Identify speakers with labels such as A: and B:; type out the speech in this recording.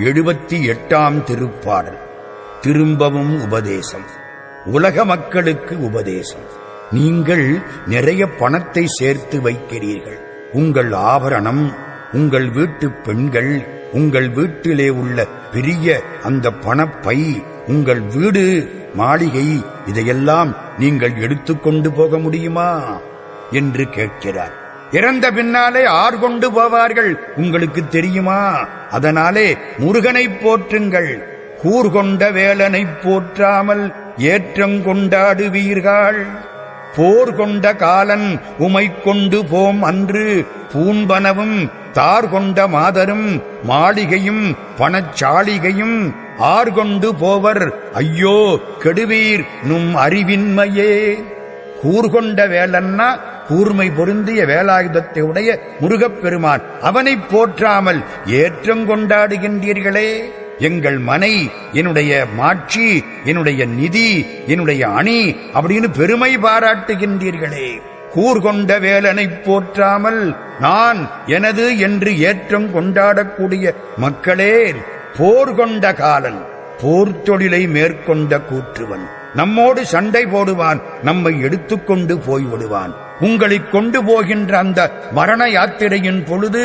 A: எழுபத்தி எட்டாம் திருப்பாடல். திரும்பவும் உபதேசம். உலக மக்களுக்கு உபதேசம். நீங்கள் நிறைய பணத்தை சேர்த்து வைக்கிறீர்கள். உங்கள் ஆபரணம் உங்கள் வீட்டு பெண்கள் உங்கள் வீட்டிலே உள்ள பெரிய அந்த பணப்பை உங்கள் வீடு மாளிகை இதையெல்லாம் நீங்கள் எடுத்துக்கொண்டு போக முடியுமா? என்று கேட்கிறார். இறந்த பின்னாலே ஆர் கொண்டு போவார்கள். உங்களுக்கு தெரியுமா? அதனாலே முருகனை போற்றுங்கள். கூர்கொண்ட வேலனை போற்றாமல் ஏற்றம் கொண்டாடுவீர்கள். போர் கொண்ட காலன் உமை கொண்டு போம் அன்று பூம்பனவும் தார் கொண்ட மாதரும் மாளிகையும் பணச்சாளிகையும் ஆர் கொண்டு போவர். ஐயோ கெடுவீர் நும் அறிவின்மையே. கூர்கொண்ட வேலன்னா கூர்மை பொருந்திய வேலாயுதத்தை உடைய முருகப்பெருமான் அவனை போற்றாமல் ஏற்றம் கொண்டாடுகின்றீர்களே. எங்கள் மனை என்னுடைய மாட்சி என்னுடைய நிதி என்னுடைய அணி அப்படின்னு பெருமை பாராட்டுகின்றீர்களே. கூர்கொண்ட வேலனை போற்றாமல் நான் எனது என்று ஏற்றம் கொண்டாடக்கூடிய மக்களே போர் கொண்ட காலன் போர் தொழிலை மேற்கொண்ட கூற்றுவன். நம்மோடு சண்டை போடுவான் நம்மை எடுத்துக்கொண்டு போய்விடுவான். உங்களைக் கொண்டு போகின்ற அந்த மரண யாத்திரையின் பொழுது